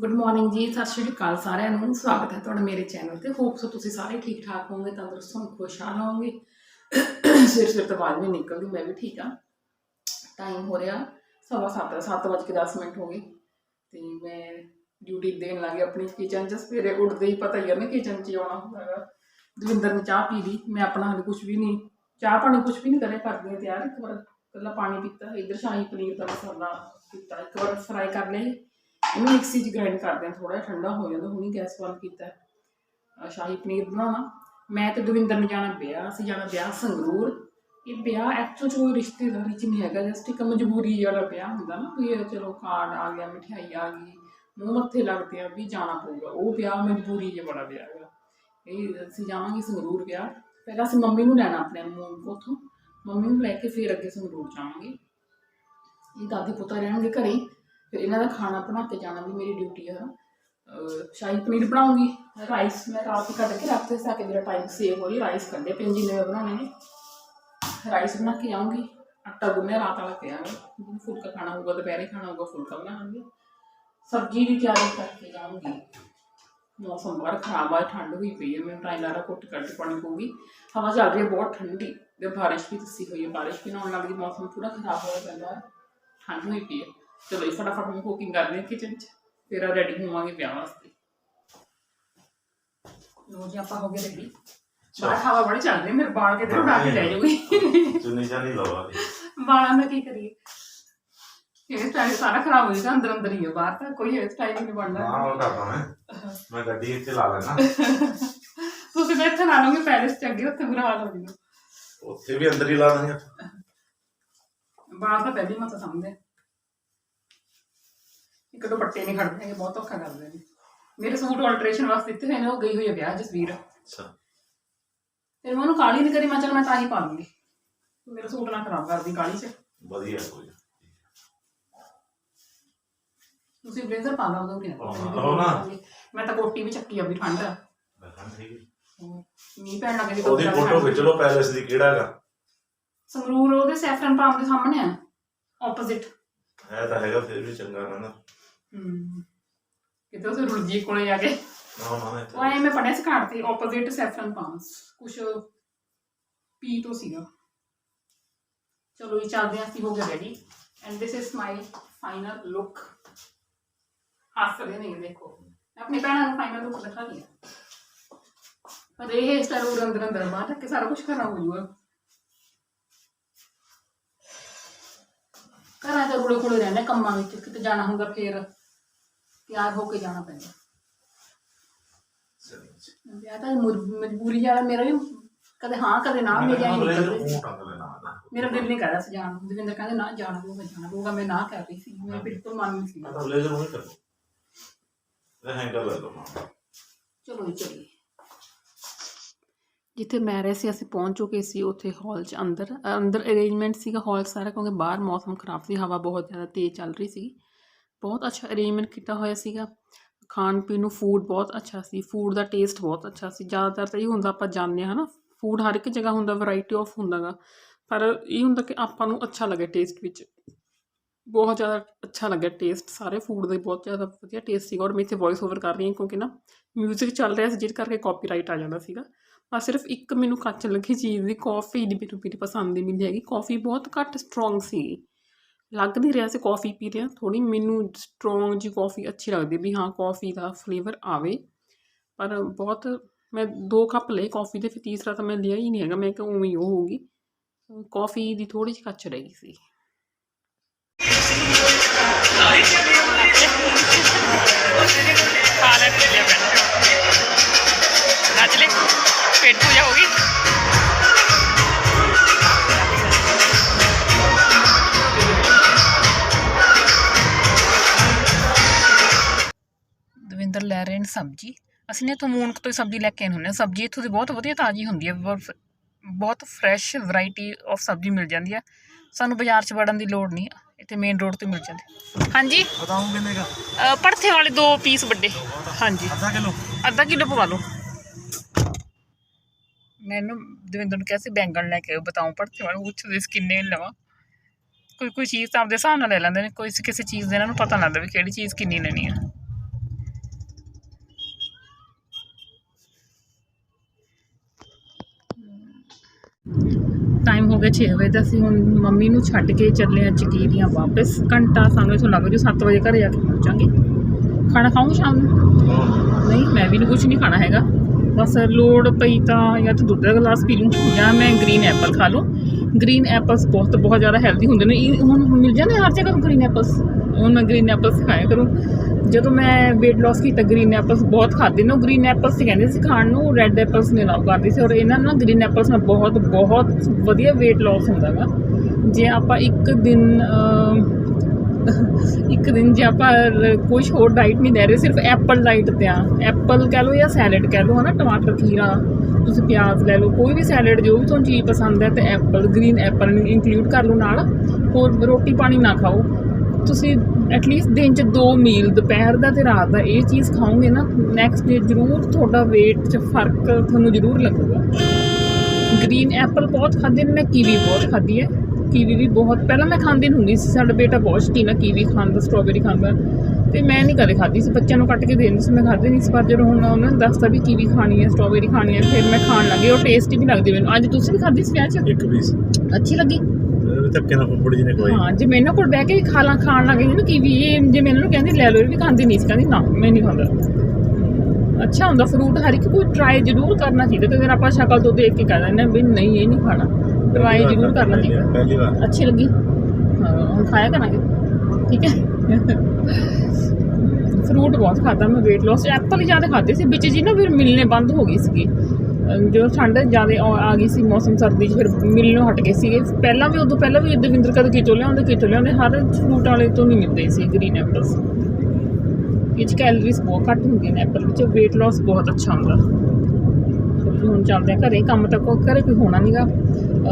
Good morning ਜੀ ਸਤਿ ਸ਼੍ਰੀ ਅਕਾਲ ਸਾਰਿਆਂ ਨੂੰ ਸਵਾਗਤ ਹੈ ਤੁਹਾਡਾ ਮੇਰੇ ਚੈਨਲ ਤੇ। ਹੋਪ ਸੋ ਤੁਸੀਂ ਸਾਰੇ ਠੀਕ ਠਾਕ ਹੋਵੋਗੇ ਤੰਦਰੁਸਤ ਹੋਵੋਗੇ ਖੁਸ਼ਹਾਲ ਹੋਵੋਗੇ। ਸਿਰ ਸਿਰ ਤੋਂ ਬਾਅਦ ਵੀ ਨਿਕਲਦੀ ਮੈਂ ਵੀ ਠੀਕ ਹਾਂ। ਟਾਈਮ ਹੋ ਰਿਹਾ ਸਵਾ ਸੱਤ ਦਾ, ਸੱਤ ਵੱਜ ਕੇ 10 ਮਿੰਟ ਹੋ ਗਏ। ਤੇ ਮੈਂ ਡਿਊਟੀ ਦੇਣ ਲੱਗੀ ਆਪਣੀ ਕਿਚਨ 'ਚ ਸਵੇਰੇ ਉੱਠਦੇ ਹੀ ਪਤਾ ਹੀ ਹੈ ਨਾ ਕਿਚਨ 'ਚ ਆਉਣਾ ਹੁੰਦਾ ਹੈਗਾ ਦਵਿੰਦਰ ਨੇ ਚਾਹ ਪੀ ਲਈ ਮੈਂ ਆਪਣਾ ਹਾਲੇ ਕੁਝ ਵੀ ਨਹੀਂ ਚਾਹ ਪਾਣੀ ਕੁਝ ਵੀ ਨਹੀਂ ਕਰੇ ਕਰਦੀ ਤਿਆਰ ਇੱਕ ਵਾਰ ਇਕੱਲਾ ਪਾਣੀ ਪੀਤਾ ਇਧਰ ਸ਼ਾਹੀ ਪਨੀਰ ਦਾ ਮਸਾਲਾ ਪੀਤਾ ਇੱਕ ਵਾਰ ਫਰਾਈ ਕਰ ਲਿਆ ਸੀ। ਮਿਕਸੀ 'ਚ ਗ੍ਰਾਈਂਡ ਕਰਦੇ ਹਾਂ ਥੋੜਾ ਠੰਡਾ ਹੋ ਜਾਂਦਾ, ਹੁਣੀ ਗੈਸ ਬੰਦ ਕੀਤਾ ਸ਼ਾਹੀ ਪਨੀਰ ਬਣਾਉਣਾ ਮੈਂ ਤੇ ਦਵਿੰਦਰ ਨੇ ਜਾਣਾ ਵਿਆਹ ਅਸੀਂ ਜਾਣਾ ਵਿਆਹ ਸੰਗਰੂਰ। ਇਹ ਵਿਆਹ ਐਕਚੁਅਲ 'ਚ ਕੋਈ ਰਿਸ਼ਤੇਦਾਰੀ 'ਚ ਨਹੀਂ ਹੈਗਾ ਜਸਟ ਇੱਕ ਮਜਬੂਰੀ ਵਾਲਾ ਵਿਆਹ ਹੁੰਦਾ ਨਾ, ਵੀ ਚਲੋ ਕਾਰਡ ਆ ਗਿਆ ਮਠਿਆਈ ਆ ਗਈ, ਮੂੰਹ ਮੱਥੇ ਲੱਗਦੇ ਆ ਵੀ ਜਾਣਾ ਪਊਗਾ। ਉਹ ਵਿਆਹ ਮਜਬੂਰੀ ਜਿਹਾ ਬੜਾ ਵਿਆਹ ਹੈਗਾ। ਇਹ ਅਸੀਂ ਜਾਵਾਂਗੇ ਸੰਗਰੂਰ ਵਿਆਹ ਪਹਿਲਾਂ ਅਸੀਂ ਮੰਮੀ ਨੂੰ ਲੈਣਾ ਆਪਣੇ ਨੂੰ ਉੱਥੋਂ। ਮੰਮੀ ਨੂੰ ਲੈ ਕੇ ਫਿਰ ਅੱਗੇ ਸੰਗਰੂਰ ਜਾਵਾਂਗੇ। ਇਹ ਦਾਦੀ ਪੁੱਤਰ ਰਹਿਣਗੇ ਘਰੇ। ਫਿਰ ਇਹਨਾਂ ਦਾ ਖਾਣਾ ਬਣਾ ਕੇ ਜਾਣਾ ਵੀ ਮੇਰੀ ਡਿਊਟੀ ਆ। ਅਹ ਸ਼ਾਹੀ ਪਨੀਰ ਬਣਾਉਂਗੀ ਰਾਈਸ ਮੈਂ ਰਾਤ ਹੀ ਕੱਢ ਕੇ ਰੱਖਤੇ ਤਾਂ ਕਿ ਮੇਰਾ ਟਾਈਮ ਸੇਵ ਹੋਈ ਰਾਈਸ ਕੱਢੇ ਪਏ ਜਿੰਨੇ ਮੈਂ ਬਣਾਉਣੇ ਨੇ ਰਾਈਸ ਬਣਾ ਕੇ ਆਉਂਗੀ ਆਟਾ ਗੁੰਨਿਆ, ਰਾਤ ਵਾਲਾ ਪਿਆ ਹੈ ਜਿਹਨੂੰ ਫੁਲਕਾ ਖਾਣਾ ਹੋਊਗਾ, ਦੁਪਹਿਰੇ ਖਾਣਾ ਹੋਊਗਾ, ਫੁਲਕਾ ਬਣਾਵਾਂਗੇ। ਸਬਜ਼ੀ ਦੀ ਤਿਆਰੀ ਕਰਕੇ ਜਾਊਂਗੀ। ਮੌਸਮ ਬੜਾ ਖਰਾਬ ਆ, ਠੰਡ ਹੋਈ ਪਈ ਹੈ ਮੈਨੂੰ ਟਾਈਮ ਲੱਗਦਾ ਕੁੱਟ ਕੱਟ ਪਾਣੀ ਪਊਗੀ। ਹਵਾ ਚੱਲ ਰਹੀ ਹੈ ਬਹੁਤ ਠੰਡੀ ਤੇ ਬਾਰਿਸ਼ ਵੀ ਦੱਸੀ ਹੋਈ ਹੈ ਬਾਰਿਸ਼ ਵੀ ਨਾ ਆਉਣ ਲੱਗਦੀ ਮੌਸਮ ਪੂਰਾ ਖਰਾਬ ਹੋਇਆ ਪੈਂਦਾ ਠੰਡ ਹੋਈ ਪਈ ਹੈ ਚਲੋ ਜੀ ਫਟਾਫਟ ਮੈਂ ਕੁਕਿੰਗ ਕਰਦੇ ਹਾਂ ਕਿਚਨ 'ਚ ਫਿਰ ਆ ਰੈਡੀ ਹੋਵਾਂਗੇ ਵਿਆਹ ਵਾਸਤੇ। ਲੋ ਜੀ ਆਪਾਂ ਹੋ ਗਏ ਰੈਡੀ ਬਾਹਰ ਹਵਾ ਬੜੀ ਚੱਲ ਰਹੀ ਹੈ, ਮੇਰੇ ਬਾਲ ਕਿਤੇ ਉਡਾ ਕੇ ਲੈ ਜਾਊਗੀ? ਚੁੰਨੀ ਚਾਨੀ ਲਵਾ ਬਾਲਾਂ ਦਾ ਕੀ ਕਰੀਏ? ਇਹ ਸਟਾਈਲ ਸਾਰਾ ਖਰਾਬ ਹੋ ਜਾਏਗਾ ਅੰਦਰ ਅੰਦਰ ਹੀ ਹੈ ਬਾਹਰ ਤਾਂ ਕੋਈ ਹੇਅਰ ਸਟਾਈਲ ਨਹੀਂ ਬਣਦਾ। ਨਾ ਉਹ ਕਰਦਾ ਮੈਂ ਮੈਂ ਗੱਡੀ ਇੱਥੇ ਲਾ ਲੈਣਾ ਤੁਸੀਂ ਤਾਂ ਇੱਥੇ ਲਾ ਲਓਗੇ ਪੈਲਸ ਚ ਅੱਗੇ ਉੱਥੇ ਬੁਰਾ ਹਾਲ ਹੋ ਜਾਊਗਾ ਉੱਥੇ ਵੀ ਅੰਦਰ ਹੀ ਲਾ ਦਾਂਗੇ ਬਾਹਰ ਤਾਂ ਪਹਿਲੀ ਮਤ ਸਮਝਦੇ ਇੱਕ ਦੁਪੱਟੇ ਨਹੀਂ ਖੜਦੇ ਹੈਗੇ ਬਹੁਤ ਔਖਾ ਕਰਦੇ ਨੇ। ਮੇਰੇ ਸੂਟ ਆਲਟਰੇਸ਼ਨ ਵਾਸਤੇ ਦਿੱਤੇ ਹੋਏ ਨੇ ਉਹ ਗਈ ਹੋਈ ਹੈ ਵਿਆਹ ਜਸਵੀਰ ਅੱਛਾ। ਫਿਰ ਮੈਂ ਉਹਨੂੰ ਕਾਲੀ ਨਹੀਂ ਕਰੀ ਮੈਂ ਚਲ ਮੈਂ ਤਾਂ ਹੀ ਪਾ ਲੂੰਗੀ ਮੇਰਾ ਸੂਟ ਨਾ ਖਰਾਬ ਕਰਦੀ ਕਾਲੀ ਚ। ਵਧੀਆ ਕੋਈ ਤੁਸੀਂ ਬਲੇਜ਼ਰ ਪਾ ਲਓ ਉਹਦੇ ਹਾਂ, ਲਓ ਨਾ। ਮੈਂ ਤਾਂ ਕੋਟੀ ਵੀ ਚੱਕੀ ਆ ਵੀ ਠੰਡ ਆ। ਦੇਖਾਂ ਠੀਕ ਹੈ। ਮੀਂਹ ਪੈਣ ਲੱਗੇ ਉਹਦੀ ਫੋਟੋ ਖਿੱਚ ਲਓ ਪੈਲੇਸ ਦੀ ਕਿਹੜਾ ਹੈਗਾ? ਸੰਗਰੂਰ ਉਹਦੇ ਸੈਫਰਨ ਪਾਮ ਦੇ ਸਾਹਮਣੇ ਆ ਆਪੋਜ਼ਿਟ ਹੈ ਤਾਂ ਹੈਗਾ ਫਿਰ ਵੀ ਚੰਗਾ ਰਹਿੰਦਾ ਹੂੰ। ਕਿਤੇ ਉਹ ਰੁਲਜੀ ਕੋਲੇ ਜਾ ਕੇ। ਨਾ ਨਾ ਉਹ ਐ ਮੈਂ ਪੜਿਆ ਸੀ ਘਾਟ ਤੇ ਆਪੋਜ਼ਿਟ ਸੈਫਰਨ ਪਾਮਸ ਕੁਛ ਪੀ ਤੋਂ ਸੀਗਾ। ਚਲੋ ਇਹ ਚੱਲਦੇ ਹਾਂ ਅਸੀਂ ਹੋ ਗਏ ready and this is my final look ਹੱਸ ਰਹੇ ਨੇ ਦੇਖੋ। ਮੈਂ ਆਪਣੀ ਭੈਣਾਂ ਨੂੰ ਫਾਈਨਲ ਲੁੱਕ ਦਿਖਾ ਲਿਆ ਪਰ ਇਹ ਹੇਅਰ ਸਟਾਈਲ ਉਹ ਅੰਦਰ ਅੰਦਰ ਬਾਹਰ ਤੱਕ ਸਾਰਾ ਕੁਝ ਖਰਾਬ ਹੋ ਜੂਗਾ ਘਰਾਂ ਚ ਰੁਲੇ ਖੁਲੇ ਰਹਿੰਦੇ ਕੰਮਾਂ ਵਿੱਚ। ਕਿਤੇ ਜਾਣਾ ਹੁੰਦਾ ਫੇਰ। ਤਿਆਰ ਹੋ ਕੇ ਜਾਣਾ ਪੈਂਦਾ। ਵਿਆਹ ਤਾਂ ਮੁਰ- ਮਜਬੂਰੀ ਵਾਲਾ ਮੇਰਾ ਵੀ ਕਦੇ ਹਾਂ ਕਦੇ ਨਾ ਮੇਰੇ ਆਈ ਟੰਗ ਲੈਣਾ ਮੇਰਾ ਦਿਲ ਨਹੀਂ ਕਰਦਾ ਸੀ ਜਾਣ ਨੂੰ। ਦਵਿੰਦਰ ਕਹਿੰਦੇ ਨਾ ਜਾਣਾ ਪਊਗਾ ਜਾਣਾ ਪਊਗਾ। ਮੈਂ ਨਾ ਕਰ ਰਹੀ ਸੀ। ਮੇਰਾ ਬਿਲਕੁਲ ਮਨ ਨਹੀਂ ਸੀ ਕਰਦਾ। ਚਲੋ ਜੀ ਚਲੀਏ। ਜਿੱਥੇ ਮੈਂ ਰਹੇ ਸੀ ਅਸੀਂ ਪਹੁੰਚ ਚੁੱਕੇ ਸੀ ਉੱਥੇ ਹਾਲ 'ਚ ਅੰਦਰ। ਅ, ਅੰਦਰ ਅਰੇਂਜਮੈਂਟ ਸੀਗਾ ਹਾਲ ਸਾਰਾ ਕਿਉਂਕਿ ਬਾਹਰ ਮੌਸਮ ਖਰਾਬ ਸੀ ਹਵਾ ਬਹੁਤ ਜ਼ਿਆਦਾ ਤੇਜ਼ ਚੱਲ ਰਹੀ ਸੀ। ਬਹੁਤ ਅੱਛਾ ਅਰੇਂਜਮੈਂਟ ਕੀਤਾ ਹੋਇਆ ਸੀਗਾ। ਖਾਣ ਪੀਣ ਨੂੰ ਫੂਡ ਬਹੁਤ ਅੱਛਾ ਸੀ ਫੂਡ ਦਾ ਟੇਸਟ ਬਹੁਤ ਅੱਛਾ ਸੀ। ਜ਼ਿਆਦਾਤਰ ਤਾਂ ਇਹ ਹੁੰਦਾ ਆਪਾਂ ਜਾਂਦੇ ਹਾਂ ਨਾ ਫੂਡ ਹਰ ਇੱਕ ਜਗ੍ਹਾ ਹੁੰਦਾ ਵੈਰਾਈਟੀ ਆਫ ਹੁੰਦਾਗਾ। ਪਰ ਇਹ ਹੁੰਦਾ ਕਿ ਆਪਾਂ ਨੂੰ ਅੱਛਾ ਲੱਗੇ ਟੇਸਟ ਵਿੱਚ। ਬਹੁਤ ਜ਼ਿਆਦਾ ਅੱਛਾ ਲੱਗਿਆ ਟੇਸਟ ਸਾਰੇ ਫੂਡ ਦੇ ਬਹੁਤ ਜ਼ਿਆਦਾ ਵਧੀਆ ਟੇਸਟ ਸੀਗਾ। ਔਰ ਮੈਂ ਇੱਥੇ ਵੌਇਸ ਓਵਰ ਕਰ ਰਹੀ ਹਾਂ ਕਿਉਂਕਿ ਨਾ ਮਿਊਜ਼ਿਕ ਚੱਲ ਰਿਹਾ ਸੀ, ਜਿਹਦੇ ਕਰਕੇ ਕਾਪੀਰਾਈਟ ਆ ਜਾਂਦਾ ਸੀਗਾ। ਪਰ ਸਿਰਫ ਇੱਕ ਮੈਨੂੰ ਕੱਚ ਲੱਗੀ ਚੀਜ਼ ਦੀ ਕਾਫੀ ਦੀ ਮੈਨੂੰ ਮੇਰੀ ਪਸੰਦ ਨਹੀਂ ਮਿਲੀ ਹੈਗੀ। ਕਾਫੀ ਬਹੁਤ ਘੱਟ ਸਟਰੋਂਗ ਸੀ ਲੱਗ ਨਹੀਂ ਰਿਹਾ ਸੀ ਕਾਫੀ ਪੀ ਰਿਹਾ। ਥੋੜੀ ਮੈਨੂੰ ਸਟਰੋਂਗ ਜੀ ਕਾਫੀ ਅੱਛੀ ਲੱਗਦੀ ਵੀ ਹਾਂ ਕਾਫੀ ਦਾ ਫਲੇਵਰ ਆਵੇ। ਪਰ ਬਹੁਤ ਮੈਂ ਦੋ ਕੱਪ ਲਏ ਕਾਫੀ ਦੇ, ਫਿਰ ਤੀਸਰਾ ਤਾਂ ਮੈਂ ਲਿਆ ਹੀ ਨਹੀਂ ਹੈਗਾ। ਮੈਂ ਕਿਹਾ ਉਵੇਂ ਹੀ ਉਹ ਹੋਊਗੀ ਕਾਫੀ ਦੀ ਥੋੜੀ ਜਿਹੀ ਕੱਚ ਰਹੀ ਸੀ। ਖਾ ਲੈ ਚੱਲਿਆ ਬੈਠ ਨੱਚ ਲੈ। ਪੇਟ ਪੂਜਾ ਹੋ ਗਈ। ਦਵਿੰਦਰ ਲੈ ਰਹੇ ਨੇ ਸਬਜ਼ੀ। ਅਸੀਂ ਨੇ ਇੱਥੋਂ ਮੂਨਕ ਤੋਂ ਸਬਜ਼ੀ ਲੈ ਕੇ ਆਏ ਹੁੰਦੇ ਹਾਂ। ਸਬਜ਼ੀ ਇੱਥੋਂ ਦੀ ਬਹੁਤ ਵਧੀਆ ਤਾਜ਼ੀ ਹੁੰਦੀ ਹੈ। ਬਹੁਤ- ਫਰੈਸ਼ ਵੈਰਾਈਟੀ ਆਫ ਸਬਜ਼ੀ ਮਿਲ ਜਾਂਦੀ ਹੈ। ਸਾਨੂੰ ਬਾਜ਼ਾਰ 'ਚ ਵੜਨ ਦੀ ਲੋੜ ਨਹੀਂ ਇੱਥੇ ਮੇਨ ਰੋਡ ਤੇ ਮਿਲ ਜਾਂਦੀ। ਹਾਂਜੀ। ਬਤਾਉਂ ਕਿੰਨੇ ਦਾ ਅ, ਭੜਥੇ ਵਾਲੇ ਦੋ ਪੀਸ ਵੱਡੇ। ਹਾਂਜੀ। ਅੱਧਾ ਕਿਲੋ? ਅੱਧਾ ਕਿਲੋ ਪਵਾ ਲਓ। ਮੈਨੂੰ ਦਵਿੰਦਰ ਨੂੰ ਕਿਹਾ ਸੀ ਬੈਂਗਣ ਲੈ ਕੇ ਬਤਾਉ ਭੜਥੇ ਵਾਲੇ। ਪੁੱਛਦੇ ਸੀ ਕਿੰਨੇ ਲਵਾਂ। ਕੋਈ ਕੋਈ ਚੀਜ਼ ਤਾਂ ਆਪਦੇ ਹਿਸਾਬ ਨਾਲ ਲੈ ਲੈਂਦੇ ਨੇ। ਕੋਈ ਕਿਸੇ ਚੀਜ਼ ਦਾ ਇਹਨਾਂ ਨੂੰ ਪਤਾ ਨਹੀਂ ਲੱਗਦਾ ਵੀ ਕਿਹੜੀ ਚੀਜ਼ ਕਿੰਨੀ ਲੈਣੀ ਆ। ਟਾਈਮ ਹੋ ਗਿਆ 6 ਵਜੇ ਦਾ ਅਸੀਂ ਹੁਣ ਮੰਮੀ ਨੂੰ ਛੱਡ ਕੇ ਚੱਲੇ ਆ ਚਕੀਰੀਆਂ ਵਾਪਸ। ਘੰਟਾ ਸਾਨੂੰ ਇੱਥੋਂ ਲੱਗ ਜੂ 7 ਵਜੇ ਘਰੇ ਜਾ ਕੇ ਪਹੁੰਚਾਂਗੇ। ਖਾਣਾ ਖਾਊਂਗੇ ਸ਼ਾਮ ਨੂੰ? ਨਹੀਂ, ਮੈਂ ਵੀ ਨਹੀਂ ਕੁਝ ਨਹੀਂ ਖਾਣਾ ਹੈਗਾ। ਬਸ ਲੋੜ ਪਈ ਤਾਂ ਜਾਂ ਤਾਂ ਦੁੱਧ ਦਾ ਗਲਾਸ ਪੀ ਲੂੰ ਜਾਂ ਮੈਂ ਗ੍ਰੀਨ ਐਪਲ ਖਾ ਲੂੰ ਗ੍ਰੀਨ ਐਪਲਸ ਬਹੁਤ ਬਹੁਤ ਜ਼ਿਆਦਾ ਹੈਲਦੀ ਹੁੰਦੇ ਨੇ। ਇਹ ਹੁਣ ਮਿਲ ਜਾਂਦੇ ਹਰ ਜਗ੍ਹਾ ਗ੍ਰੀਨ ਐਪਲਸ ਹੁਣ ਮੈਂ ਗ੍ਰੀਨ ਐਪਲਸ ਖਾਇਆ ਕਰੂੰ। ਜਦੋਂ ਮੈਂ weight loss ਕੀਤਾ ਗ੍ਰੀਨ ਐਪਲਸ ਬਹੁਤ ਖਾਦੇ ਨੇ। ਉਹ ਗ੍ਰੀਨ ਐਪਲਸ ਹੀ ਕਹਿੰਦੇ ਸੀ ਖਾਣ ਨੂੰ ਰੈੱਡ ਐਪਲਸ ਨਹੀਂ ਅਲਾਉ ਕਰਦੇ ਸੀ। ਔਰ ਇਹਨਾਂ ਨਾਲ ਗ੍ਰੀਨ ਐਪਲਸ ਨਾਲ ਬਹੁਤ ਬਹੁਤ ਵਧੀਆ weight loss ਹੁੰਦਾ ਗਾ। ਜੇ ਆਪਾਂ ਇੱਕ ਦਿਨ ਇੱਕ ਦਿਨ ਜੇ ਆਪਾਂ ਕੁਝ ਹੋਰ ਡਾਈਟ ਨਹੀਂ ਲੈ ਰਹੇ, ਸਿਰਫ ਐਪਲ ਡਾਈਟ ਤੇ ਆ। ਐਪਲ ਕਹਿ ਲਓ ਜਾਂ ਸੈਲਡ ਕਹਿ ਲਓ, ਹਨਾ? ਟਮਾਟਰ, ਖੀਰਾ, ਤੁਸੀਂ ਪਿਆਜ਼ ਲੈ ਲਓ। ਕੋਈ ਵੀ ਸੈਲਡ ਜੋ ਵੀ ਤੁਹਾਨੂੰ ਚੀਜ਼ ਪਸੰਦ ਹੈ, ਤੇ ਐਪਲ ਗ੍ਰੀਨ ਐਪਲ ਇਨਕਲੂਡ ਕਰ ਲਓ ਨਾਲ। ਹੋਰ ਰੋਟੀ ਪਾਣੀ ਨਾ ਖਾਓ। ਤੁਸੀਂ ਐਟਲੀਸਟ ਦਿਨ ਚ ਦੋ ਮੀਲ ਦੁਪਹਿਰ ਦਾ ਤੇ ਰਾਤ ਦਾ ਇਹ ਚੀਜ਼ ਖਾਓਗੇ ਨਾ ਨੈਕਸਟ ਡੇ ਜ਼ਰੂਰ ਤੁਹਾਡਾ weight 'ਚ ਫ਼ਰਕ ਤੁਹਾਨੂੰ ਜ਼ਰੂਰ ਲੱਗੂਗਾ। ਗ੍ਰੀਨ ਐਪਲ ਬਹੁਤ ਖਾਂਦੇ ਨੇ ਮੈਂ ਕੀਵੀ ਬਹੁਤ ਖਾਧੀ ਹੈ। ਕੀਵੀ ਵੀ ਬਹੁਤ ਪਹਿਲਾਂ ਮੈਂ ਖਾਂਦੀ ਨਹੀਂ ਹੁੰਦੀ ਸੀ ਸਾਡਾ ਬੇਟਾ ਬਹੁਤ ਸ਼ੌਕੀਨ ਆ ਕੀਵੀ ਖਾਂਦਾ ਸਟ੍ਰਾਬੇਰੀ ਖਾਂਦਾ ਤੇ ਮੈਂ ਨਹੀਂ ਕਦੇ ਖਾਧੀ ਸੀ ਬੱਚਿਆਂ ਨੂੰ ਕੱਟ ਕੇ ਦੇ ਦਿੰਦੀ ਸੀ ਮੈਂ ਖਾਧੀ ਨਹੀਂ ਸੀ ਪਰ ਜਦੋਂ ਹੁਣ ਉਹਨਾਂ ਨੇ ਦੱਸਤਾ ਵੀ ਕੀਵੀ ਖਾਣੀ ਹੈ ਸਟ੍ਰਾਬੇਰੀ ਖਾਣੀ ਹੈ ਫਿਰ ਮੈਂ ਖਾਣ ਲੱਗੀ ਉਹ ਟੇਸਟੀ ਵੀ ਲੱਗਦੀ ਮੈਨੂੰ। ਅੱਜ ਤੁਸੀਂ ਵੀ ਖਾਧੀ ਸੀ ਵਿਆਹ 'ਚ? ਇੱਕ ਪੀਸ ਅੱਛੀ ਲੱਗੀ? ਮੇਰੇ ਵੀ ਧੱਕੇ ਨਾਲ ਫੁੱਫੜ ਜੀ ਨੇ ਖਵਾਈ। ਹਾਂ ਜੇ ਮੈਂ ਇਹਨਾਂ ਕੋਲ ਬਹਿ ਕੇ ਵੀ ਖਾ ਲਾਂ ਖਾਣ ਲੱਗ ਗਈ ਨਾ ਕੀਵੀ ਇਹ ਜੇ ਮੈਂ ਇਹਨਾਂ ਨੂੰ ਕਹਿੰਦੀ ਲੈ ਲਓ ਇਹ ਵੀ ਖਾਂਦੀ ਨਹੀਂ ਸੀ। ਕਹਿੰਦੀ ਨਾ ਮੈਂ ਨਹੀਂ ਖਾਂਦਾ। ਅੱਛਾ ਹੁੰਦਾ ਫਰੂਟ ਹਰ ਇੱਕ ਕੋਈ ਟਰਾਈ ਜ਼ਰੂਰ ਕਰਨਾ ਚਾਹੀਦਾ ਤੇ ਅਗਰ ਆਪਾਂ ਸ਼ਕਲ ਤੋਂ ਦੇਖ ਕੇ ਕਹਿ ਦਿੰਦੇ ਹਾਂ ਵੀ ਨਹੀਂ ਇਹ ਨਹੀਂ ਖਾਣਾ ਟਰਾਈ ਜ਼ਰੂਰ ਕਰਨਾ ਚਾਹੀਦਾ। ਪਹਿਲੀ ਵਾਰ। ਅੱਛੀ ਲੱਗੀ। ਹਾਂ ਹੁਣ ਖਾਇਆ ਕਰਾਂਗੇ। ਠੀਕ ਹੈ। ਫਰੂਟ ਬਹੁਤ ਖਾਦਾ ਮੈਂ weight loss ਐਪਲ ਜ਼ਿਆਦਾ ਖਾਦੇ ਸੀ ਵਿੱਚ ਜੀ ਨਾ ਫਿਰ ਮਿਲਨੇ ਬੰਦ ਹੋ ਗਈ ਸੀਗੀ। ਅਹ ਜਦੋਂ ਠੰਡ ਜ਼ਿਆਦਾ ਆ ਗਈ ਸੀ, ਮੌਸਮ ਸਰਦੀ 'ਚ ਫਿਰ ਮਿਲਣੋਂ ਹਟ ਗਏ ਸੀਗੇ। ਪਹਿਲਾਂ ਵੀ ਉਦੋਂ ਪਹਿਲਾਂ ਵੀ ਦਵਿੰਦਰ ਕਦੇ ਕਿਤੋਂ ਲਿਆਉਂਦੇ ਕਿਤੋਂ ਲਿਆਉਂਦੇ, ਹਰ ਫਰੂਟ ਵਾਲੇ ਤੋਂ ਨਹੀਂ ਮਿਲਦੇ ਸੀ ਗ੍ਰੀਨ ਐਪਲਸ ਇਹ 'ਚ ਕੈਲਰੀਜ਼ ਬਹੁਤ ਘੱਟ ਹੁੰਦੀਆਂ ਨੇ ਐਪਲ ਵਿੱਚ weight loss ਬਹੁਤ ਅੱਛਾ ਹੁੰਦਾ। ਸਬਜ਼ੀ ਹੁਣ ਚੱਲਦੇ ਆ ਘਰੇ, ਕੰਮ ਤਾਂ ਕੋ ਘਰੇ ਕੋਈ ਹੋਣਾ ਨਹੀਂਗਾ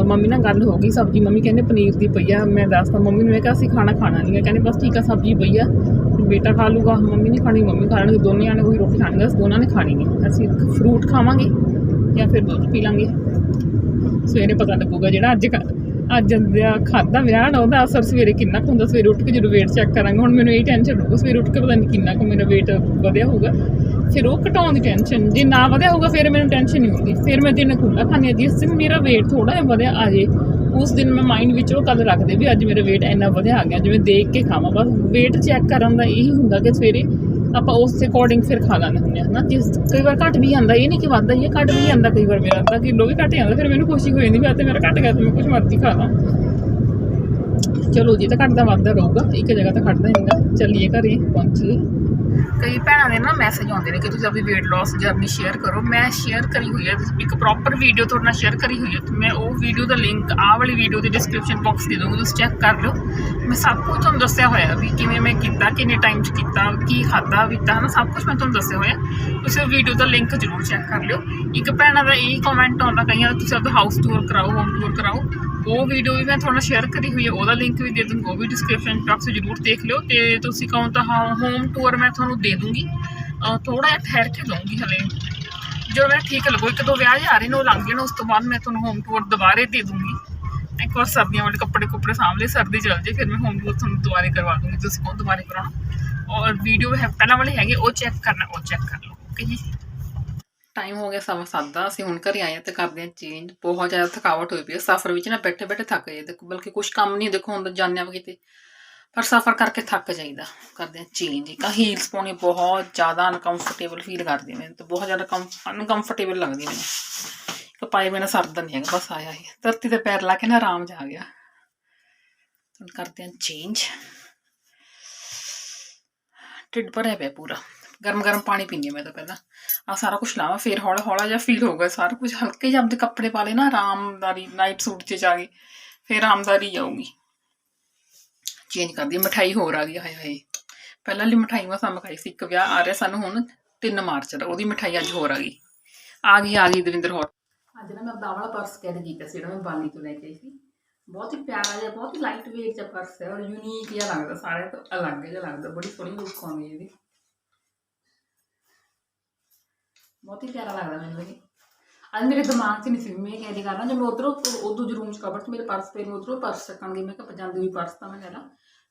ਮੰਮੀ ਨਾਲ ਗੱਲ ਹੋ ਗਈ ਸਬਜ਼ੀ, ਮੰਮੀ ਕਹਿੰਦੇ ਪਨੀਰ ਦੀ ਪਈ ਆ। ਮੈਂ ਦੱਸਦਾ ਮੰਮੀ ਨੂੰ ਮੈਂ ਕਿਹਾ, ਅਸੀਂ ਖਾਣਾ ਖਾਣਾ ਨਹੀਂਗਾ ਕਹਿੰਦੇ ਬਸ ਠੀਕ ਆ, ਸਬਜ਼ੀ ਪਈ ਆ। ਬੇਟਾ ਖਾ ਲੂਗਾ। ਮੰਮੀ ਨਹੀਂ ਖਾਣੀ, ਮੰਮੀ ਖਾ ਲੈਣਗੇ, ਦੋਨੇ ਆਣੇ ਕੋਈ ਰੋਟੀ ਖਾਣਗੇ, ਅਸੀਂ ਦੋਨਾਂ ਨੇ ਖਾਣੀ ਨਹੀਂ ਅਸੀਂ ਫਰੂਟ ਖਾਵਾਂਗੇ। ਜਾਂ ਫਿਰ ਦੁੱਧ ਪੀ ਲਾਂਗੇ। ਸਵੇਰੇ ਪਤਾ ਲੱਗੂਗਾ ਜਿਹੜਾ ਅੱਜ ਅੱਜ ਦਾ ਖਾਦਾ ਵਿਆਹ ਨਾ ਉਹਦਾ ਅਸਰ ਸਵੇਰੇ ਕਿੰਨਾ ਕੁ ਹੁੰਦਾ, ਸਵੇਰੇ ਉੱਠ ਕੇ ਜਦੋਂ weight ਚੈੱਕ ਕਰਾਂਗੇ। ਹੁਣ ਮੈਨੂੰ ਇਹ ਟੈਨਸ਼ਨ ਹੋਊਗਾ, ਸਵੇਰੇ ਉੱਠ ਕੇ ਪਤਾ ਨਹੀਂ ਕਿੰਨਾ ਕੁ ਮੇਰਾ weight ਵਧਿਆ ਹੋਊਗਾ। ਫਿਰ ਉਹ ਘਟਾਉਣ ਦੀ ਟੈਨਸ਼ਨ ਜੇ ਨਾ ਵਧਿਆ ਹੋਊਗਾ, ਫਿਰ ਮੈਨੂੰ ਟੈਨਸ਼ਨ ਨਹੀਂ ਹੁੰਦੀ। ਫਿਰ ਮੈਂ ਦਿਨ ਖੁੱਲਾ ਖਾਂਦੀ ਹਾਂ, ਜਿਸ ਦਿਨ ਮੇਰਾ weight ਥੋੜਾ ਜਿਹਾ ਵਧਿਆ ਆ ਜੇ ਉਸ ਦਿਨ ਮੈਂ ਮਾਈਂਡ ਵਿੱਚ ਉਹ ਗੱਲ ਰੱਖਦੇ ਵੀ ਅੱਜ ਮੇਰਾ weight ਇੰਨਾ ਵਧਿਆ ਆ ਗਿਆ, ਜਿਵੇਂ ਦੇਖ ਕੇ ਖਾਵਾਂ। ਬਸ weight ਚੈੱਕ ਕਰਨ ਦਾ ਇਹੀ ਹੁੰਦਾ ਕਿ ਸਵੇਰੇ ਆਪਾਂ ਉਸ ਦੇ ਅਕੋਰਡਿੰਗ ਫਿਰ ਖਾ ਲੈਂਦੇ ਹੁੰਦੇ ਹਾਂ ਜਿਸ ਕਈ ਵਾਰ ਘਟ ਵੀ ਜਾਂਦਾ ਇਹ ਨਹੀਂ ਕਿ ਵੱਧਦਾ ਹੀ ਹੈ ਘਟ ਵੀ ਜਾਂਦਾ ਕਈ ਵਾਰ ਮੇਰਾ ਅੱਧਾ ਕਿਲੋ ਵੀ ਘਟ ਜਾਂਦਾ ਫਿਰ ਮੈਨੂੰ ਖੁਸ਼ੀ ਹੋ ਜਾਂਦੀ ਵੀ ਅੱਜ ਤੇ ਮੇਰਾ ਘਟ ਗਿਆ ਤੇ ਮੈਂ ਕੁਝ ਮਰਜ਼ੀ ਖਾ ਲਾਂ। ਚਲੋ ਜੀ ਤਾਂ ਘਟਦਾ ਵੱਧਦਾ ਰਹੂਗਾ, ਇੱਕ ਜਗ੍ਹਾ ਤਾਂ ਖੜਦਾ ਨਹੀਂਗਾ ਚੱਲੀਏ ਘਰੇ, ਪਹੁੰਚੀਏ। ਕਈ ਭੈਣਾਂ ਦੇ ਨਾ ਮੈਸੇਜ ਆਉਂਦੇ ਨੇ ਕਿ ਤੁਸੀਂ ਆਪਣੀ weight loss ਜਰਨੀ ਸ਼ੇਅਰ ਕਰੋ। ਮੈਂ ਸ਼ੇਅਰ ਕਰੀ ਹੋਈ ਹੈ ਇੱਕ ਪ੍ਰੋਪਰ ਵੀਡੀਓ ਤੁਹਾਡੇ ਨਾਲ ਸ਼ੇਅਰ ਕਰੀ ਹੋਈ ਹੈ ਤੇ ਮੈਂ ਉਹ ਵੀਡੀਓ ਦਾ ਲਿੰਕ ਆਹ ਵਾਲੀ ਵੀਡੀਓ ਦੀ ਡਿਸਕ੍ਰਿਪਸ਼ਨ ਬਾਕਸ ਦੇ ਦੂੰਗੀ ਤੁਸੀਂ ਚੈੱਕ ਕਰ ਲਿਓ। ਮੈਂ ਸਭ ਕੁਝ ਤੁਹਾਨੂੰ ਦੱਸਿਆ ਹੋਇਆ ਵੀ ਕਿਵੇਂ ਮੈਂ ਕੀਤਾ, ਕਿੰਨੇ ਟਾਈਮ 'ਚ ਕੀਤਾ, ਕੀ ਖਾਦਾ ਪੀਤਾ ਨਾ ਸਭ ਕੁਝ ਮੈਂ ਤੁਹਾਨੂੰ ਦੱਸਿਆ ਹੋਇਆ। ਤੁਸੀਂ ਉਹ ਵੀਡੀਓ ਦਾ ਲਿੰਕ ਜ਼ਰੂਰ ਚੈੱਕ ਕਰ ਲਿਓ। ਇੱਕ ਭੈਣਾਂ ਦਾ ਇਹ ਕਮੈਂਟ ਆਉਂਦਾ ਕਈਆਂ ਤੁਸੀਂ ਆਪਦਾ ਹਾਊਸ ਟੂਰ ਕਰਾਓ ਹੋਮ ਟੂਰ ਕਰਾਓ। ਉਹ ਵੀਡੀਓ ਵੀ ਮੈਂ ਤੁਹਾਨੂੰ ਸ਼ੇਅਰ ਕਰੀ ਹੋਈ ਹੈ, ਉਹਦਾ ਲਿੰਕ ਵੀ ਦੇ ਦੂੰਗੀ, ਉਹ ਵੀ ਡਿਸਕ੍ਰਿਪਸ਼ਨ ਬਾਕਸ ਜ਼ਰੂਰ ਦੇਖ ਲਿਓ ਤੇ ਤੁਸੀਂ ਕਹੋ ਤਾਂ ਹਾਂ ਹੋਮ ਟੂਰ ਮੈਂ ਤੁਹਾਨੂੰ ਦੇ ਦੂੰਗੀ। ਥੋੜਾ ਜਿਹਾ ਠਹਿਰ ਕੇ ਦਊਂਗੀ ਹਲੇ। ਜੋ ਮੈਂ ਠੀਕ ਲੱਗੋ, ਇੱਕ ਦੋ ਵਿਆਹ ਆ ਰਹੇ ਨੇ, ਉਹ ਲੰਘ ਜਾਣ, ਉਸ ਤੋਂ ਬਾਅਦ ਮੈਂ ਤੁਹਾਨੂੰ ਹੋਮ ਟੂਰ ਦੁਬਾਰੇ ਦੇ ਦੂੰਗੀ। ਇੱਕ ਵਾਰ ਸਰਦੀਆਂ ਵਾਲੇ ਕੱਪੜੇ ਕੁੱਪੜੇ ਸਾਂਭ ਲਏ, ਸਰਦੀ ਚੱਲ ਜੇ, ਫਿਰ ਮੈਂ ਹੋਮ ਟੂਰ ਤੁਹਾਨੂੰ ਦੁਬਾਰੇ ਕਰਵਾ ਦੂੰਗੀ, ਤੁਸੀਂ ਕਹੋ ਦੁਬਾਰੇ ਕਰਾਉਣਾ। ਔਰ ਵੀਡੀਓ ਹੈ ਪਹਿਲਾਂ ਵਾਲੇ ਹੈਗੇ, ਉਹ ਚੈੱਕ ਕਰਨਾ, ਉਹ ਚੈੱਕ ਕਰ ਲਓ ਓਕੇ ਜੀ? ਟਾਈਮ ਹੋ ਗਿਆ ਸਵਾ ਸੱਤ ਦਾ ਅਸੀਂ ਹੁਣ ਘਰੇ ਆਏ ਹਾਂ ਤੇ ਕਰਦੇ ਹਾਂ ਚੇਂਜ ਬਹੁਤ ਜ਼ਿਆਦਾ ਥਕਾਵਟ ਹੋਈ ਪਈ ਹੈ, ਸਫ਼ਰ ਵਿੱਚ ਨਾ ਬੈਠੇ ਬੈਠੇ ਥੱਕ ਜਾਈਏ ਬਲਕਿ ਕੁਝ ਕੰਮ ਨਹੀਂ ਦੇਖੋ ਹੁੰਦਾ ਜਾਂਦੇ ਆ ਕਿਤੇ, ਪਰ ਸਫ਼ਰ ਕਰਕੇ ਥੱਕ ਜਾਈਦਾ, ਕਰਦੇ ਹਾਂ ਚੇਂਜ ਇੱਕ ਹੀਲਸ ਪਾਉਣੀ ਬਹੁਤ ਜ਼ਿਆਦਾ ਅਨਕੰਫਰਟੇਬਲ ਫੀਲ ਕਰਦੀ ਮੈਂ ਮੈਨੂੰ ਤੇ, ਬਹੁਤ ਜ਼ਿਆਦਾ ਅਨਕੰਫਰਟੇਬਲ ਲੱਗਦੀ ਮੈਨੂੰ। ਇੱਕ ਪਾਏ ਬਿਨਾ ਸਰਦਾ ਨਹੀਂ ਹੈਗਾ, ਬਸ ਆਇਆ ਹੀ ਧਰਤੀ ਤੇ ਪੈਰ ਲਾ ਕੇ ਨਾ ਆਰਾਮ ਜਾ ਗਿਆ। ਹੁਣ ਕਰਦੇ ਹਾਂ ਚੇਂਜ ਢਿੱਡ ਭਰਿਆ ਪਿਆ ਪੂਰਾ। ਗਰਮ ਗਰਮ ਪਾਣੀ ਪੀਂਦੀ ਮੈਂ ਤਾਂ ਪਹਿਲਾਂ। ਆ ਸਾਰਾ ਕੁਝ ਲਾਵਾਂ, ਫਿਰ ਹੌਲਾ ਹੌਲਾ ਜਿਹਾ ਫੀਲ ਹੋਊਗਾ ਸਾਰਾ ਕੁਝ ਹਲਕੇ ਜਿਹੇ ਆਪਦੇ ਕੱਪੜੇ ਪਾ ਲਏ ਨਾ ਆਰਾਮਦਾਰੀ ਨਾਈਟ ਸੂਟ 'ਚ ਜਾ ਕੇ, ਫਿਰ ਆਰਾਮਦਾਰੀ ਆਊਗੀ। ਚੇਂਜ ਕਰਦੀ ਮਠਾਈ ਹੋਰ ਆ ਗਈ, ਹਾਏ ਹਾਏ। ਪਹਿਲਾਂ ਲਈ ਮਠਾਈ ਮੈਂ ਸਾਂ ਖਾਈ ਸੀ, ਇੱਕ ਵਿਆਹ ਆ ਰਿਹਾ ਸਾਨੂੰ ਹੁਣ 3 ਮਾਰਚ ਦਾ, ਉਹਦੀ ਮਠਾਈ ਅੱਜ ਹੋਰ ਆ ਗਈ। ਆ ਗਈ ਆ ਗਈ ਦਵਿੰਦਰ ਹੋਰ। ਅੱਜ ਨਾ ਮੈਂ ਆਪਦਾ ਵਾਲਾ ਪਰਸ ਕੈਦ ਕੀਤਾ ਸੀ, ਜਿਹੜਾ ਮੈਂ ਬਾਲੀ ਤੋਂ ਲੈ ਕੇ ਆਈ ਸੀ। ਬਹੁਤ ਹੀ ਪਿਆਰਾ ਜਿਹਾ, ਬਹੁਤ ਹੀ ਲਾਈਟ ਵੇਟ ਜਿਹਾ ਪਰਸ ਹੈ, ਔਰ ਯੂਨੀਕ ਜਿਹਾ ਲੱਗਦਾ, ਸਾਰਿਆਂ ਤੋਂ ਅਲੱਗ ਜਿਹਾ ਲੱਗਦਾ, ਬੜੀ ਸੋਹਣੀ ਲੁੱਕ ਆਉਂਦੀ ਇਹਦੀ। ਬਹੁਤ ਹੀ ਪਿਆਰਾ ਲੱਗਦਾ ਮੈਨੂੰ ਇਹ। ਅੱਜ ਮੇਰੇ ਦਿਮਾਗ 'ਚ ਨਹੀਂ ਸੀ ਵੀ ਮੈਂ ਕੈਰੀ ਕਰਨਾ ਜੇ ਮੈਂ ਉਧਰੋਂ ਉਦੋਂ ਦੇ ਰੂਮ 'ਚ ਕਬਰ 'ਚ ਮੇਰੇ ਪਰਸ ਪਏ ਨੇ, ਉਧਰੋਂ ਪਰਸ ਚੱਕਾਂਗੀ ਮੈਂ ਕਿਹਾ, ਜਾਂਦੀ ਹੋਈ ਪਰਸ ਤਾਂ ਮੈਂ ਲੈ ਲਾਂ।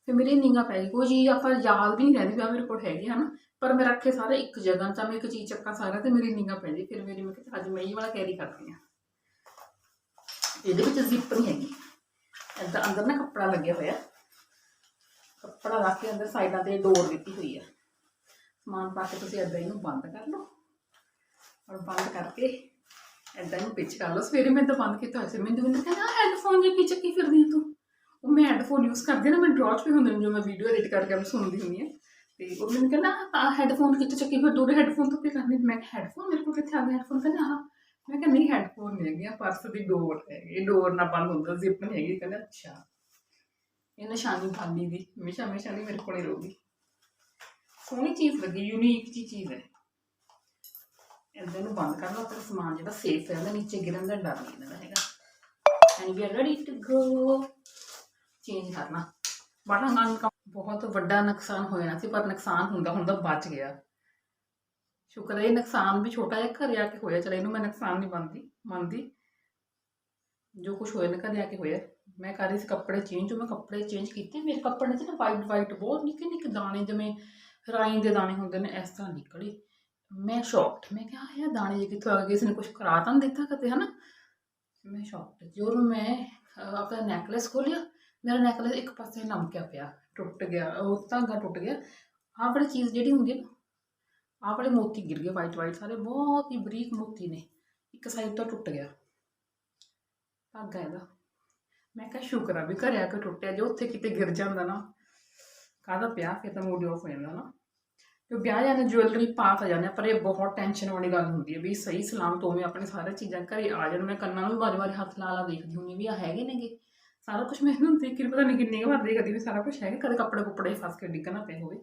ਫਿਰ ਮੇਰੇ ਨਿੰਗਾ ਪੈ ਗਈ। ਕੋਈ ਚੀਜ਼ ਆਪਾਂ ਯਾਦ ਵੀ ਨਹੀਂ ਰਹਿੰਦੀ ਵੀ ਆਹ ਮੇਰੇ ਕੋਲ ਹੈਗੀ ਹਨ? ਪਰ ਮੈਂ ਰੱਖੇ ਸਾਰੇ ਇੱਕ ਜਗ੍ਹਾ ਤਾਂ ਮੈਂ ਇੱਕ ਚੀਜ਼ ਚੱਕਾਂ ਸਾਰਾ ਤੇ ਮੇਰੀ ਨਿੰਗਾ ਪੈ ਗਈ। ਫਿਰ ਮੇਰੀ ਮੈਂ ਕਿਹਾ, ਅੱਜ ਮੈਂ ਇਹ ਵਾਲਾ ਕੈਰੀ ਕਰਦੀ ਹਾਂ ਇਹਦੇ ਵਿੱਚ ਜ਼ਿਪ ਨਹੀਂ ਹੈਗੀ। ਏਦਾਂ ਅੰਦਰ ਨਾ ਕੱਪੜਾ ਲੱਗਿਆ ਹੋਇਆ। ਕੱਪੜਾ ਰੱਖ ਕੇ ਅੰਦਰ ਸਾਈਡਾਂ ਤੇ ਡੋਰ ਦਿੱਤੀ ਹੋਈ ਆ। ਸਮਾਨ ਪਾ ਕੇ ਤੁਸੀਂ ਏਦਾਂ ਇਹਨੂੰ ਬੰਦ ਕਰ ਲਓ। ਔਰ ਬੰਦ ਕਰਕੇ ਏਦਾਂ ਇਹਨੂੰ ਪਿੱਛ ਕਰ ਲਓ। ਸਵੇਰੇ ਮੈਂ ਤਾਂ ਬੰਦ ਕੀਤਾ ਹੋਇਆ ਸੀ। ਮੈਨੂੰ ਦਵਿੰਦਰ ਕਹਿੰਦਾ ਹੈਡਫੋਨ ਜੇ ਕੀ ਚੱਕੀ ਫਿਰਦੀ ਤੂੰ? ਉਹ ਮੈਂ ਹੈਡਫੋਨ ਯੂਜ਼ ਕਰਦੀ ਨਾ, ਮੈਂ ਡਰਾਚ ਵੀ ਹੁੰਦੇ ਨੇ, ਜੋ ਮੈਂ ਵੀਡੀਓ ਐਡਿਟ ਕਰਕੇ ਮੈਂ ਸੁਣਦੀ ਹੁੰਦੀ ਹਾਂ ਤੇ ਉਹ ਮੈਨੂੰ ਕਹਿੰਦਾ ਆ ਹੈਡਫੋਨ ਕਿੱਥੇ ਚੱਕੀ ਫਿਰ? ਦੂਰੇ ਹੈਡਫੋਨ ਤੋਂ ਕੀ ਕਰਨੀ? ਮੈਂ ਹੈਡਫੋਨ ਮੇਰੇ ਕੋਲ ਕਿੱਥੇ ਆ ਗਿਆ? ਹੈਡਫੋਨ ਕਹਿੰਦਾ ਹਾਂ ਮੈਂ ਕਿਹਾ, ਨਹੀਂ ਹੈਡਫੋਨ ਨਹੀਂ ਹੈਗੇ ਪਰਸ ਦੀ ਡੋਰ ਹੈ ਡੋਰ ਨਾ ਬੰਦ ਹੁੰਦਾ ਜ਼ਿਪ ਨਹੀਂ ਹੈਗੀ। ਕਹਿੰਦਾ, ਅੱਛਾ। ਇਹ ਨਿਸ਼ਾਨੀ ਭਾਨੀ ਦੀ। ਹਮੇਸ਼ਾ ਹਮੇਸ਼ਾ ਲਈ ਮੇਰੇ ਕੋਲੇ ਰਹੂਗੀ। ਸੋਹਣੀ ਚੀਜ਼ ਲੱਗੀ ਯੂਨੀਕ ਜੀ ਚੀਜ਼ ਹੈ। ਏਦਾਂ ਨੂੰ ਬੰਦ ਕਰ ਲਓ ਤੇ ਸਮਾਨ ਜਿਹੜਾ ਸੇਫ ਹੈ ਨੀਚੇ ਗਿਰਨ ਦਾ ਡਰ ਨਹੀਂ ਇਹਨਾਂ ਹੈਗਾ। And we are ready to go change ਕਰਨਾ। ਬੜਾ ਨਾਲ ਬਹੁਤ ਵੱਡਾ ਨੁਕਸਾਨ ਹੋ ਸੀ, ਪਰ ਨੁਕਸਾਨ ਹੁੰਦਾ ਹੁੰਦਾ ਬਚ ਗਿਆ। ਸ਼ੁਕਰ ਹੈ ਨੁਕਸਾਨ ਵੀ ਛੋਟਾ ਜਿਹਾ ਘਰੇ ਆ ਕੇ ਹੋਇਆ, ਚਲ ਇਹਨੂੰ ਮੈਂ ਨੁਕਸਾਨ ਨਹੀਂ ਮੰਨਦੀ ਮੰਨਦੀ। ਜੋ ਕੁਝ ਹੋਇਆ ਨਾ ਘਰੇ ਆ ਕੇ ਹੋਇਆ। ਮੈਂ ਕਰ ਰਹੀ ਸੀ ਕੱਪੜੇ ਚੇਂਜ ਮੈਂ ਕੱਪੜੇ ਚੇਂਜ ਕੀਤੇ, ਮੇਰੇ ਕੱਪੜੇ 'ਚ ਨਾ ਵਾਈਟ ਵਾਈਟ ਬਹੁਤ ਨਿੱਕੇ ਨਿੱਕੇ ਦਾਣੇ, ਜਿਵੇਂ ਰਾਈ ਦੇ ਦਾਣੇ ਹੁੰਦੇ ਨੇ, ਇਸ ਤਰ੍ਹਾਂ ਨਿਕਲੇ। ਮੈਂ ਸ਼ੌਕਡ ਮੈਂ ਕਿਹਾ ਇਹ ਦਾਣੇ ਜੇ ਕਿੱਥੋਂ ਆ ਗਏ? ਕਿਸੇ ਨੇ ਕੁਝ ਕਰਾ ਤਾਂ ਨਹੀਂ ਦਿੱਤਾ ਕਦੇ ਹਨਾ? ਮੈਂ ਸ਼ੌਕਡ ਜਦੋਂ ਮੈਂ ਅਹ, ਆਪਣਾ ਨੈਕਲੇਸ ਖੋਲਿਆ ਮੇਰਾ ਨੈਕਲੇਸ ਇੱਕ ਪਾਸੇ ਲਮਕਿਆ ਪਿਆ ਟੁੱਟ ਗਿਆ ਉਹ ਧਾਗਾ ਟੁੱਟ ਗਿਆ। ਆਹ ਵਾਲੀ ਚੀਜ਼ ਜਿਹੜੀ ਹੁੰਦੀ ਹੈ ਨਾ ਆਹ ਵਾਲੇ ਮੋਤੀ ਗਿਰ ਗਏ ਵਾਈਟ ਵਾਈਟ ਸਾਰੇ ਬਹੁਤ ਹੀ ਬਰੀਕ ਮੋਤੀ ਨੇ। ਇੱਕ ਸਾਈਡ ਤੋਂ ਟੁੱਟ ਗਿਆ। ਧਾਗਾ ਇਹਦਾ। ਮੈਂ ਕਿਹਾ ਸ਼ੁਕਰ ਆ ਵੀ ਘਰੇ ਆ ਕੇ ਟੁੱਟਿਆ ਜੇ ਉੱਥੇ ਕਿਤੇ ਗਿਰ ਜਾਂਦਾ ਨਾ ਕਾਹਦਾ ਪਿਆ ਫਿਰ ਤਾਂ ਮੂਡ ਆਫ ਹੋ ਜਾਂਦਾ ਨਾ। ਜੋ ਵਿਆਹ ਜਾਂਦੇ ਜੁਐਲਰੀ ਪਾ ਤਾਂ ਜਾਂਦੇ ਆ, ਪਰ ਇਹ ਬਹੁਤ ਟੈਨਸ਼ਨ ਵਾਲੀ ਗੱਲ ਹੁੰਦੀ ਹੈ ਵੀ ਸਹੀ ਸਲਾਮਤ ਉਵੇਂ ਆਪਣੇ ਸਾਰੇ ਚੀਜ਼ਾਂ ਘਰੇ ਆ ਜਾਣ। ਮੈਂ ਕੰਨਾਂ ਨੂੰ ਵੀ ਵਾਰੀ-ਵਾਰੀ ਹੱਥ ਲਾ ਲਾ ਦੇਖਦੀ ਹੁੰਦੀ ਵੀ ਆ ਹੈਗੇ ਨੇਗੇ। ਸਾਰਾ ਕੁਝ ਮੈਨੂੰ ਦੇਖ ਕੇ ਪਤਾ ਨਹੀਂ ਕਿੰਨੀ ਕੁ ਵਾਰ ਦੇਖਦੀ ਵੀ ਸਾਰਾ ਕੁਝ ਹੈਗਾ ਕਦੇ ਕੱਪੜੇ ਕੁੱਪੜੇ ਫਸ ਕੇ ਡਿੱਗਣਾ ਨਾ ਪਏ ਹੋਵੇ।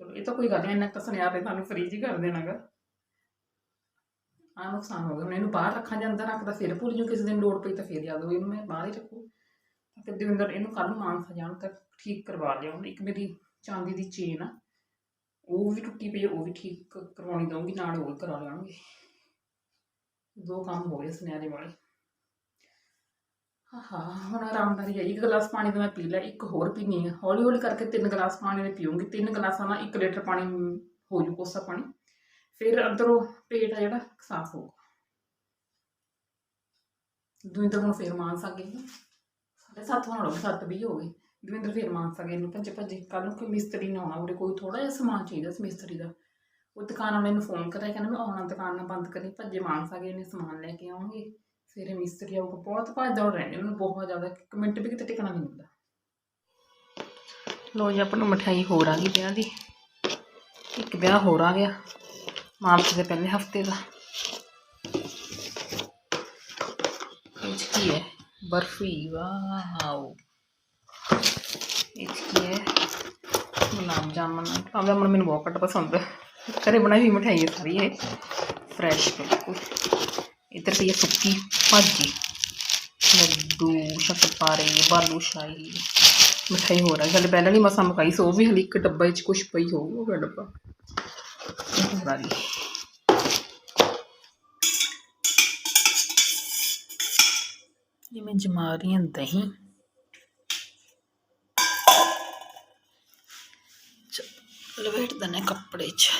ਚਲੋ ਇਹ ਤਾਂ ਕੋਈ ਗੱਲ ਨਹੀਂ ਇੰਨਾ ਤਾਂ ਸੁਨਿਆਰ ਨੇ ਤੁਹਾਨੂੰ ਫ੍ਰੀ ਹੀ ਕਰ ਦੇਣਾਗਾ ਆ ਨੁਕਸਾਨ ਹੋ ਗਿਆ ਹੁਣ ਇਹਨੂੰ ਬਾਹਰ ਰੱਖਾਂ ਜਾਂ ਅੰਦਰ ਰੱਖਦਾ ਫਿਰ ਭੁੱਲ ਜੂ ਕਿਸੇ ਦਿਨ ਲੋੜ ਪਈ ਤਾਂ ਫਿਰ ਯਾਦ ਹੋਈ ਇਹਨੂੰ ਮੈਂ ਬਾਹਰ ਹੀ ਰੱਖੂ। ਤਾਂ ਦਵਿੰਦਰ ਇਹਨੂੰ ਕੱਲ ਨੂੰ ਮਾਨਸਾ ਜਾਣ ਤੱਕ ਠੀਕ ਕਰਵਾ ਲਿਆ। ਇੱਕ ਮੇਰੀ ਚਾਂਦੀ ਦੀ ਚੇਨ ਆ ਉਹ ਵੀ ਟੁੱਟੀ ਪਈ ਉਹ ਵੀ ਠੀਕ ਕਰਵਾਉਣੀ ਦਊਂਗੀ ਨਾਲ ਉਹ ਕਰਾ ਲੈਣਗੇ। ਦੋ ਕੰਮ ਹੋ ਗਏ ਸੁਨਿਆਰੇ ਵਾਲੇ। ਹਾਂ ਹੁਣ ਆਰਾਮਦਾਰੀ ਹੈ ਇੱਕ ਗਲਾਸ ਪਾਣੀ ਤਾਂ ਮੈਂ ਪੀ ਲਿਆ, ਇੱਕ ਹੋਰ ਪੀਣੀ ਹੈ ਹੌਲੀ ਹੌਲੀ ਕਰਕੇ ਤਿੰਨ ਗਲਾਸ ਪਾਣੀ ਦੇ ਪੀਉਂਗੀ ਤਿੰਨ ਗਲਾਸਾਂ ਨਾਲ 1 ਲੀਟਰ ਪਾਣੀ ਹੋ ਜੂ ਕੋਸਾ ਪਾਣੀ। ਫਿਰ ਅੰਦਰੋਂ ਪੇਟ ਆ ਜਿਹੜਾ, ਸਾਫ਼ ਹੋਊਗਾ। ਦਵਿੰਦਰ ਹੁਣ ਫੇਰ ਮਾਨ ਸਕੇ ਸਾਡੇ ਸੱਤ ਹੋਣ ਲੱਗੇ ਸੱਤ ਵੀਹ ਹੋ ਗਏ। ਦਵਿੰਦਰ ਫੇਰ ਮਾਨ ਸਕੇ ਇਹਨੂੰ ਭੱਜੇ ਭੱਜੇ ਕੱਲ ਨੂੰ ਕੋਈ ਮਿਸਤਰੀ ਨਾ ਆਉਣਾ ਉਹਦੇ ਕੋਈ ਥੋੜਾ ਜਿਹਾ ਸਮਾਨ ਚਾਹੀਦਾ ਸੀ ਮਿਸਤਰੀ ਦਾ। ਉਹ ਦੁਕਾਨ ਵਾਲੇ ਨੂੰ ਫੋਨ ਕਰਿਆ, ਕਹਿੰਦਾ ਮੈਂ ਆਉਣਾ ਦੁਕਾਨ ਨਾ ਬੰਦ ਕਰੀ, ਭੱਜੇ ਮਾਨ ਸਕੇ ਇਹਨੇ ਸਮਾਨ ਲੈ ਕੇ ਆਉਣਗੇ। ਸਵੇਰੇ ਮਿਸਤਰੀ ਆਊਗਾ, ਬਹੁਤ ਭੱਜ ਦੌੜ ਰਹਿੰਦੇ ਉਹਨੂੰ ਬਹੁਤ ਜ਼ਿਆਦਾ, ਇੱਕ ਮਿੰਟ ਵੀ ਕਿਤੇ ਟਿਕਣਾ ਨਹੀਂ ਹੁੰਦਾ। ਲੋ ਜੀ, ਆਪਾਂ ਨੂੰ ਮਠਿਆਈ ਹੋਰ ਆ ਗਈ ਵਿਆਹ ਦੀ। ਇੱਕ ਵਿਆਹ ਹੋਰ ਆ ਗਿਆ ਮਾਰਚ ਦੇ ਪਹਿਲੇ ਹਫ਼ਤੇ ਦਾ। ਇਹ ਕੀ ਹੈ? ਬਰਫੀ, ਵਾਓ। ਕੀ ਹੈ? ਗੁਲਾਬ ਜਾਮਨ ਗੁਲਾਬ ਜਾਮਨ ਮੈਨੂੰ ਬਹੁਤ ਘੱਟ ਪਸੰਦ ਹੈ। ਘਰੇ ਬਣਾਈ ਹੋਈ ਮਠਿਆਈ ਹੈ ਸਾਰੀ ਇਹ। ਫਰੈਸ਼ ਬਿਲਕੁਲ। ਇੱਧਰ ਪਈ ਹੈ ਸੁੱਕੀ ਭਾਜੀ। ਲੱਡੂ, ਸ਼ੱਕਰਪਾਰੇ, ਬਾਲੂ ਸ਼ਾਹੀ। ਮਿਠਾਈ ਹੋ ਰਹੀ ਗੱਲ ਪਹਿਲਾਂ ਨਹੀਂ ਮਸਾਂ ਮਕਾਈ ਸੋ ਵੀ ਹਲੀ ਇੱਕ ਡੱਬਾ ਚ ਕੁਛ ਪਈ ਹੋਊ, ਉਹ ਡੱਬਾ। ਇਹ ਵਾਲੀ ਇਹ ਮੈਂ ਜਮਾ ਰਹੀ ਹਾਂ ਦਹੀਂ। ਲਪੇਟ ਦਨੇ ਕੱਪੜੇ 'ਚ।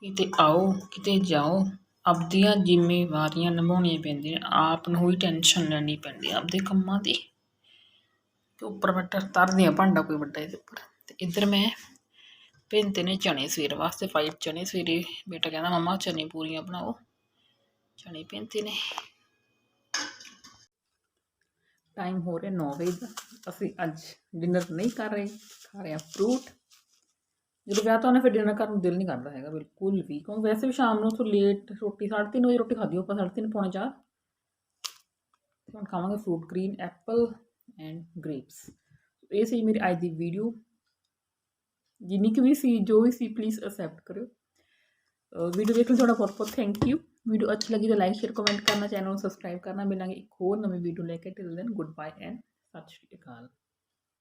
ਕਿਤੇ ਆਓ, ਕਿਤੇ ਜਾਓ, ਆਪਦੀਆਂ ਜ਼ਿੰਮੇਵਾਰੀਆਂ ਨਿਭਾਉਣੀਆਂ ਪੈਂਦੀਆਂ, ਆਪ ਨੂੰ ਹੀ ਟੈਨਸ਼ਨ ਲੈਣੀ ਪੈਂਦੀ ਆਪਦੇ ਕੰਮਾਂ ਦੀ। ਤੇ ਉੱਪਰ ਮੈਂ ਤਰਦੀਆਂ ਭਾਂਡਾ ਕੋਈ ਵੱਡਾ ਇਹਦੇ ਉੱਪਰ। ਤੇ ਇੱਧਰ ਮੈਂ ਭਿੰਤੇ ਨੇ ਚਣੇ ਸਵੇਰ ਵਾਸਤੇ ਫਾਈਵ ਚਣੇ ਸਵੇਰੇ, ਬੇਟਾ ਕਹਿੰਦਾ, ਮਮਾ, ਚਨੇ ਪੂਰੀਆਂ ਬਣਾਓ। ਚਣੇ ਭਿੰਤੇ ਨੇ। ਟਾਈਮ ਹੋ ਰਿਹਾ 9 ਵਜੇ ਦਾ। ਅਸੀਂ ਅੱਜ ਡਿਨਰ ਨਹੀਂ ਕਰ ਰਹੇ, ਖਾ ਰਹੇ ਹਾਂ ਫਰੂਟ ਜਦੋਂ ਵਿਆਹ ਤੋਂ ਆਉਣਾ ਫਿਰ ਡਿਨਰ ਕਰਨ ਨੂੰ ਦਿਲ ਨਹੀਂ ਕਰਦਾ ਹੈਗਾ, ਬਿਲਕੁਲ ਵੀ। ਕਿਉਂ? ਵੈਸੇ ਵੀ ਸ਼ਾਮ ਨੂੰ ਤੋਂ ਲੇਟ ਰੋਟੀ 3:30 ਵਜੇ ਰੋਟੀ ਖਾਧੀ, ਆਪਾਂ 3:30 ਪੌਣੇ ਚਾਰ। ਤੇ ਹੁਣ ਖਾਵਾਂਗੇ fruit green apple and grapes ਇਹ ਸੀ ਮੇਰੀ ਅੱਜ ਦੀ ਵੀਡੀਓ ਜਿੰਨੀ ਕੁ ਵੀ ਸੀ, ਜੋ ਵੀ ਸੀ ਪਲੀਜ਼ ਅਕਸੈਪਟ ਕਰਿਓ। ਵੀਡੀਓ ਦੇਖਣ ਲਈ ਤੁਹਾਡਾ ਬਹੁਤ ਬਹੁਤ ਥੈਂਕ ਯੂ ਵੀਡੀਓ ਅੱਛੀ ਲੱਗੀ ਤਾਂ ਲਾਈਕ ਸ਼ੇਅਰ ਕਮੈਂਟ ਕਰਨਾ ਚੈਨਲ ਨੂੰ ਸਬਸਕ੍ਰਾਈਬ ਕਰਨਾ। ਮਿਲਾਂਗੇ ਇੱਕ ਹੋਰ ਨਵੀਂ ਵੀਡੀਓ ਲੈ ਕੇ। Till then good bye and ਸਤਿ ਸ਼੍ਰੀ ਅਕਾਲ।